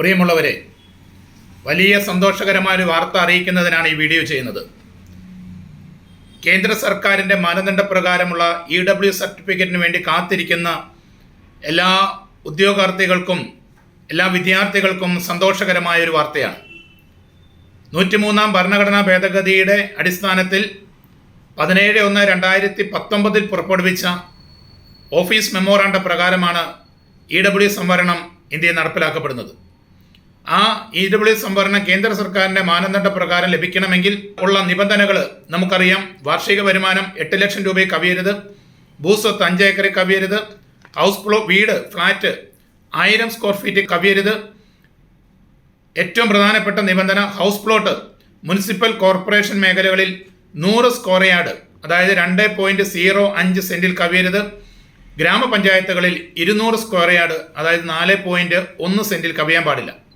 പ്രിയമുള്ളവരെ വലിയ സന്തോഷകരമായ ഒരു വാർത്ത അറിയിക്കുന്നതിനാണ് ഈ വീഡിയോ ചെയ്യുന്നത്. കേന്ദ്ര സർക്കാരിന്റെ മാനദണ്ഡപ്രകാരമുള്ള ഇ ഡബ്ല്യു സർട്ടിഫിക്കറ്റിന് വേണ്ടി കാത്തിരിക്കുന്ന എല്ലാ ഉദ്യോഗാർത്ഥികൾക്കും എല്ലാ വിദ്യാർത്ഥികൾക്കും സന്തോഷകരമായ ഒരു വാർത്തയാണ്. നൂറ്റിമൂന്നാം ഭരണഘടനാ ഭേദഗതിയുടെ അടിസ്ഥാനത്തിൽ പതിനേഴ് ഒന്ന് രണ്ടായിരത്തി പത്തൊമ്പതിൽ പുറപ്പെടുവിച്ച ഓഫീസ് മെമ്മോറാണ്ട പ്രകാരമാണ് ഇ ഡബ്ല്യു സംവരണം ഇന്ത്യയിൽ നടപ്പിലാക്കപ്പെടുന്നത്. ആ ഇ ഡബ്ല്യു സംവരണം കേന്ദ്ര സർക്കാരിന്റെ മാനദണ്ഡ പ്രകാരം ലഭിക്കണമെങ്കിൽ ഉള്ള നിബന്ധനകൾ നമുക്കറിയാം. വാർഷിക വരുമാനം എട്ട് ലക്ഷം രൂപയെ കവിയരുത്. ഭൂസ്വത്ത് അഞ്ച് ഏക്കറിൽ കവിയരുത്. ഹൗസ് ഫ്ലോ വീട് ഫ്ലാറ്റ് ആയിരം സ്ക്വയർ ഫീറ്റ് കവിയരുത്. ഏറ്റവും പ്രധാനപ്പെട്ട നിബന്ധന ഹൗസ് പ്ലോട്ട് മുനിസിപ്പൽ കോർപ്പറേഷൻ മേഖലകളിൽ നൂറ് സ്ക്വയർ യാർഡ് അതായത് രണ്ട് പോയിന്റ് സീറോ അഞ്ച് സെന്റിൽ കവിയരുത്. ഗ്രാമപഞ്ചായത്തുകളിൽ ഇരുന്നൂറ് സ്ക്വയർ യാർഡ് അതായത് നാല് പോയിന്റ് ഒന്ന് സെന്റിൽ കവിയാൻ പാടില്ല.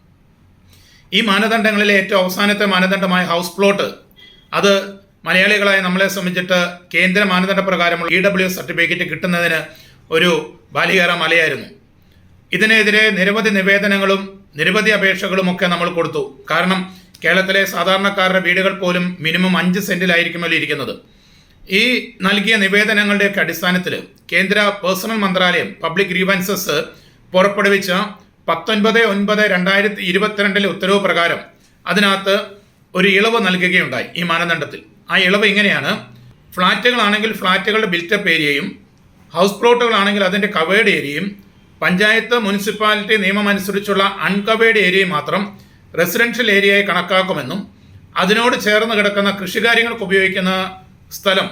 ഈ മാനദണ്ഡങ്ങളിലെ ഏറ്റവും അവസാനത്തെ മാനദണ്ഡമായ ഹൗസ് പ്ലോട്ട് അത് മലയാളികളായ നമ്മളെ സംബന്ധിച്ചിട്ട് കേന്ദ്ര മാനദണ്ഡ പ്രകാരമുള്ള ഇ ഡബ്ല്യു സർട്ടിഫിക്കറ്റ് കിട്ടുന്നതിന് ഒരു ബാലികേറ മലയായിരുന്നു. ഇതിനെതിരെ നിരവധി നിവേദനങ്ങളും നിരവധി അപേക്ഷകളും ഒക്കെ നമ്മൾ കൊടുത്തു. കാരണം കേരളത്തിലെ സാധാരണക്കാരുടെ വീടുകൾ പോലും മിനിമം അഞ്ച് സെന്റിലായിരിക്കുമല്ലോ ഇരിക്കുന്നത്. ഈ നൽകിയ നിവേദനങ്ങളുടെയൊക്കെ അടിസ്ഥാനത്തിൽ കേന്ദ്ര പേഴ്സണൽ മന്ത്രാലയം പബ്ലിക് ഗ്രീവൻസസ് പുറപ്പെടുവിച്ച പത്തൊൻപത് ഒൻപത് രണ്ടായിരത്തി ഇരുപത്തിരണ്ടിലെ ഉത്തരവ് പ്രകാരം അതിനകത്ത് ഒരു ഇളവ് നൽകുകയുണ്ടായി ഈ മാനദണ്ഡത്തിൽ. ആ ഇളവ് ഇങ്ങനെയാണ്. ഫ്ളാറ്റുകളാണെങ്കിൽ ഫ്ളാറ്റുകളുടെ ബിൽറ്റപ്പ് ഏരിയയും ഹൗസ് പ്ലോട്ടുകളാണെങ്കിൽ അതിന്റെ കവേർഡ് ഏരിയയും പഞ്ചായത്ത് മുനിസിപ്പാലിറ്റി നിയമം അനുസരിച്ചുള്ള അൺകവേർഡ് ഏരിയയും മാത്രം റെസിഡൻഷ്യൽ ഏരിയയായി കണക്കാക്കുമെന്നും അതിനോട് ചേർന്ന് കിടക്കുന്ന കൃഷികാര്യങ്ങൾക്ക് ഉപയോഗിക്കുന്ന സ്ഥലം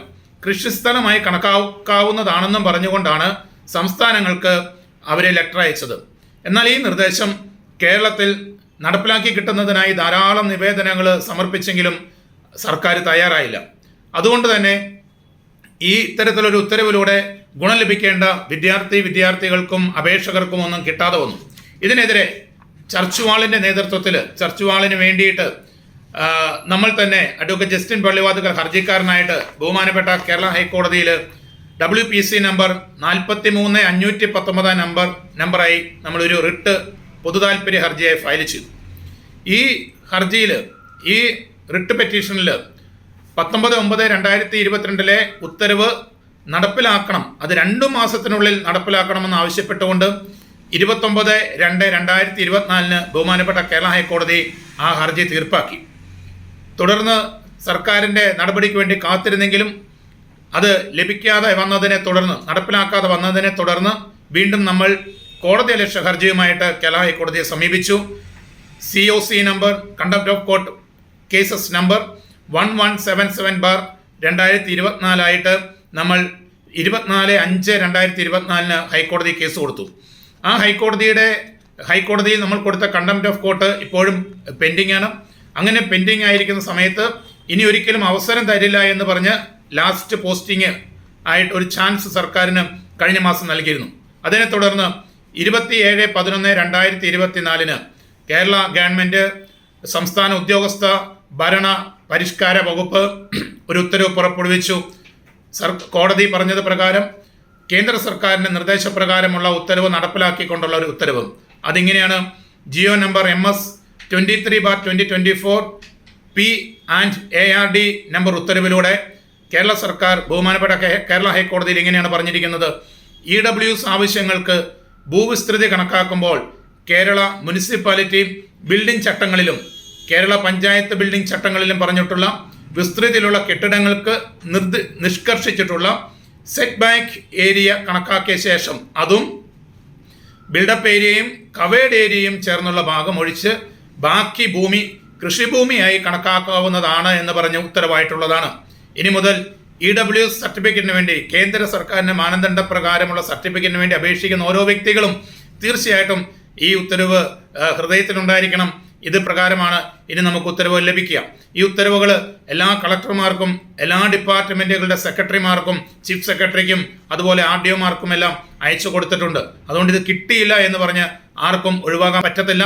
കൃഷിസ്ഥലമായി കണക്കാക്കാവുന്നതാണെന്നും പറഞ്ഞുകൊണ്ടാണ് സംസ്ഥാനങ്ങൾക്ക് അവരെ ലെറ്റർ അയച്ചത്. എന്നാൽ ഈ നിർദ്ദേശം കേരളത്തിൽ നടപ്പിലാക്കി കിട്ടുന്നതിനായി ധാരാളം നിവേദനങ്ങൾ സമർപ്പിച്ചെങ്കിലും സർക്കാർ തയ്യാറായില്ല. അതുകൊണ്ട് തന്നെ ഈ ഇത്തരത്തിലൊരു ഉത്തരവിലൂടെ ഗുണം ലഭിക്കേണ്ട വിദ്യാർത്ഥി വിദ്യാർത്ഥികൾക്കും അപേക്ഷകർക്കും ഒന്നും കിട്ടാതെ വന്നു. ഇതിനെതിരെ ചർച്ചുവാളിന്റെ നേതൃത്വത്തിൽ ചർച്ചുവാളിന് വേണ്ടിയിട്ട് നമ്മൾ തന്നെ അഡ്വക്കേറ്റ് ജസ്റ്റിൻ പള്ളിവാതുക്കൽ ഹർജിക്കാരനായിട്ട് ബഹുമാനപ്പെട്ട കേരള ഹൈക്കോടതിയിൽ ഡബ്ല്യു പി സി നമ്പർ നാൽപ്പത്തി മൂന്ന് അഞ്ഞൂറ്റി പത്തൊമ്പതാം നമ്പർ നമ്പറായി നമ്മളൊരു റിട്ട് പൊതുതാൽപര്യ ഹർജിയായി ഫയൽ ചെയ്തു. ഈ ഹർജിയിൽ ഈ റിട്ട് പെറ്റീഷനിൽ പത്തൊമ്പത് ഒമ്പത് രണ്ടായിരത്തി ഇരുപത്തിരണ്ടിലെ ഉത്തരവ് നടപ്പിലാക്കണം. അത് രണ്ടു മാസത്തിനുള്ളിൽ നടപ്പിലാക്കണമെന്ന് ആവശ്യപ്പെട്ടുകൊണ്ട് ഇരുപത്തൊമ്പത് രണ്ട് രണ്ടായിരത്തി ഇരുപത്തിനാലിന് ബഹുമാനപ്പെട്ട കേരള ഹൈക്കോടതി ആ ഹർജി തീർപ്പാക്കി. തുടർന്ന് സർക്കാരിന്റെ നടപടിക്ക് വേണ്ടി കാത്തിരുന്നെങ്കിലും അത് ലഭിക്കാതെ വന്നതിനെ തുടർന്ന് നടപ്പിലാക്കാതെ വന്നതിനെ തുടർന്ന് വീണ്ടും നമ്മൾ കോടതി അലക്ഷ്യ ഹർജിയുമായിട്ട് കേരള ഹൈക്കോടതിയെ സമീപിച്ചു. C O C number contempt of court cases number one one seven seven bar രണ്ടായിരത്തി ഇരുപത്തിനാലായിട്ട് നമ്മൾ ഇരുപത്തിനാല് അഞ്ച് രണ്ടായിരത്തി ഇരുപത്തിനാലിന് ഹൈക്കോടതി കേസ് കൊടുത്തു. ആ ഹൈക്കോടതിയുടെ ഹൈക്കോടതിയിൽ നമ്മൾ കൊടുത്ത കണ്ടംപ്റ്റ് ഓഫ് കോർട്ട് ഇപ്പോഴും പെൻഡിംഗ് ആണ്. അങ്ങനെ പെൻഡിംഗ് ആയിരിക്കുന്ന സമയത്ത് ഇനി ഒരിക്കലും അവസരം തരില്ല എന്ന് പറഞ്ഞ് ലാസ്റ്റ് പോസ്റ്റിംഗ് ആയിട്ട് ഒരു ചാൻസ് സർക്കാരിന് കഴിഞ്ഞ മാസം നൽകിയിരുന്നു. അതിനെ തുടർന്ന് ഇരുപത്തിയേഴ് പതിനൊന്ന് രണ്ടായിരത്തി ഇരുപത്തിനാലിന് കേരള ഗവൺമെന്റ് സംസ്ഥാന ഉദ്യോഗസ്ഥ ഭരണ പരിഷ്കാര വകുപ്പ് ഒരു ഉത്തരവ് പുറപ്പെടുവിച്ചു. സർ കോടതി പറഞ്ഞത് പ്രകാരം കേന്ദ്ര സർക്കാരിന്റെ നിർദ്ദേശപ്രകാരമുള്ള ഉത്തരവ് നടപ്പിലാക്കിക്കൊണ്ടുള്ള ഒരു ഉത്തരവ്. അതിങ്ങനെയാണ് GO number M S twenty three bar twenty twenty four P and A R D number ഉത്തരവിലൂടെ Kerala സർക്കാർ ബഹുമാനപ്പെട്ട കേരള ഹൈക്കോടതിയിൽ ഇങ്ങനെയാണ് പറഞ്ഞിരിക്കുന്നത്. ഇ ഡബ്ല്യുസ് ആവശ്യങ്ങൾക്ക് ഭൂവിസ്തൃതി കണക്കാക്കുമ്പോൾ കേരള മുനിസിപ്പാലിറ്റി ബിൽഡിംഗ് ചട്ടങ്ങളിലും കേരള പഞ്ചായത്ത് ബിൽഡിംഗ് ചട്ടങ്ങളിലും പറഞ്ഞിട്ടുള്ള വിസ്തൃതിയിലുള്ള കെട്ടിടങ്ങൾക്ക് നിർദ്ദ നിഷ്കർഷിച്ചിട്ടുള്ള സെറ്റ് ബാക്ക് ഏരിയ കണക്കാക്കിയ ശേഷം അതും ബിൽഡപ്പ് ഏരിയയും കവേഡ് ഏരിയയും ചേർന്നുള്ള ഭാഗം ഒഴിച്ച് ബാക്കി ഭൂമി കൃഷിഭൂമിയായി കണക്കാക്കാവുന്നതാണ് എന്ന് പറഞ്ഞ് ഉത്തരവായിട്ടുള്ളതാണ്. ഇനി മുതൽ ഇ ഡബ്ല്യു സർട്ടിഫിക്കറ്റിന് വേണ്ടി കേന്ദ്ര സർക്കാരിന്റെ മാനദണ്ഡ പ്രകാരമുള്ള സർട്ടിഫിക്കറ്റിന് വേണ്ടി അപേക്ഷിക്കുന്ന ഓരോ വ്യക്തികളും തീർച്ചയായിട്ടും ഈ ഉത്തരവ് ഹൃദയത്തിലുണ്ടായിരിക്കണം. ഇത് പ്രകാരമാണ് ഇനി നമുക്ക് ഉത്തരവ് ലഭിക്കുക. ഈ ഉത്തരവുകൾ എല്ലാ കളക്ടർമാർക്കും എല്ലാ ഡിപ്പാർട്ട്മെന്റുകളുടെ സെക്രട്ടറിമാർക്കും ചീഫ് സെക്രട്ടറിക്കും അതുപോലെ ആർ ഡി ഒമാർക്കും എല്ലാം അയച്ചു കൊടുത്തിട്ടുണ്ട്. അതുകൊണ്ട് ഇത് കിട്ടിയില്ല എന്ന് പറഞ്ഞ് ആർക്കും ഒഴിവാക്കാൻ പറ്റത്തില്ല.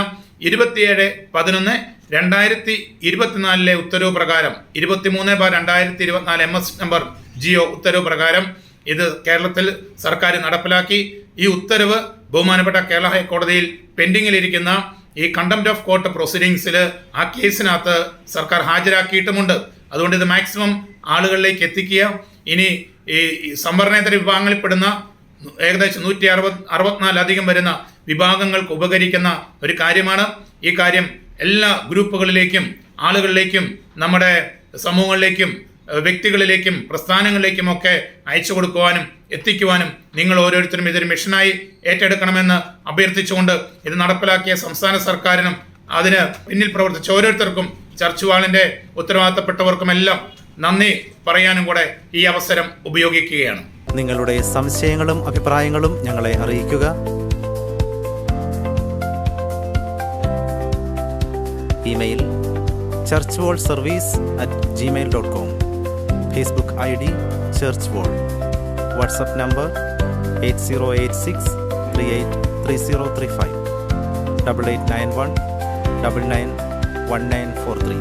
ഇരുപത്തിയേഴ് പതിനൊന്ന് രണ്ടായിരത്തി ഇരുപത്തിനാലിലെ ഉത്തരവ് പ്രകാരം ഇരുപത്തിമൂന്ന് ബാർ രണ്ടായിരത്തി ഇരുപത്തിനാല് എം എസ് നമ്പർ ജിയോ ഉത്തരവ് പ്രകാരം ഇത് കേരളത്തിൽ സർക്കാർ നടപ്പിലാക്കി. ഈ ഉത്തരവ് ബഹുമാനപ്പെട്ട കേരള ഹൈക്കോടതിയിൽ പെൻഡിങ്ങിലിരിക്കുന്ന ഈ കണ്ടംപ്റ്റ് ഓഫ് കോർട്ട് പ്രൊസീഡിങ്സിൽ ആ കേസിനകത്ത് സർക്കാർ ഹാജരാക്കിയിട്ടുമുണ്ട്. അതുകൊണ്ട് ഇത് മാക്സിമം ആളുകളിലേക്ക് എത്തിക്കുക. ഇനി ഈ സംവരണേതര വിഭാഗങ്ങളിൽപ്പെടുന്ന ഏകദേശം നൂറ്റി അറുപത് അറുപത്തിനാലധികം വരുന്ന വിഭാഗങ്ങൾക്ക് ഉപകരിക്കുന്ന ഒരു കാര്യമാണ്. ഈ കാര്യം എല്ലാ ഗ്രൂപ്പുകളിലേക്കും ആളുകളിലേക്കും നമ്മുടെ സമൂഹങ്ങളിലേക്കും വ്യക്തികളിലേക്കും പ്രസ്ഥാനങ്ങളിലേക്കും ഒക്കെ അയച്ചു കൊടുക്കുവാനും എത്തിക്കുവാനും നിങ്ങൾ ഓരോരുത്തരും ഇതൊരു മിഷനായി ഏറ്റെടുക്കണമെന്ന് അഭ്യർത്ഥിച്ചുകൊണ്ട് ഇത് നടപ്പിലാക്കിയ സംസ്ഥാന സർക്കാരിനും അതിന് പിന്നിൽ പ്രവർത്തിച്ച ഓരോരുത്തർക്കും ചർച്ച് വാളിന്റെ ഉത്തരവാദിത്തപ്പെട്ടവർക്കുമെല്ലാം നന്ദി പറയാനും കൂടെ ഈ അവസരം ഉപയോഗിക്കുകയാണ്. നിങ്ങളുടെ സംശയങ്ങളും അഭിപ്രായങ്ങളും ഞങ്ങളെ അറിയിക്കുക. email church wall service at Gmail dot com Facebook I D church wall WhatsApp number eight zero eight six three eight three zero three five double eight nine one double nine one nine four three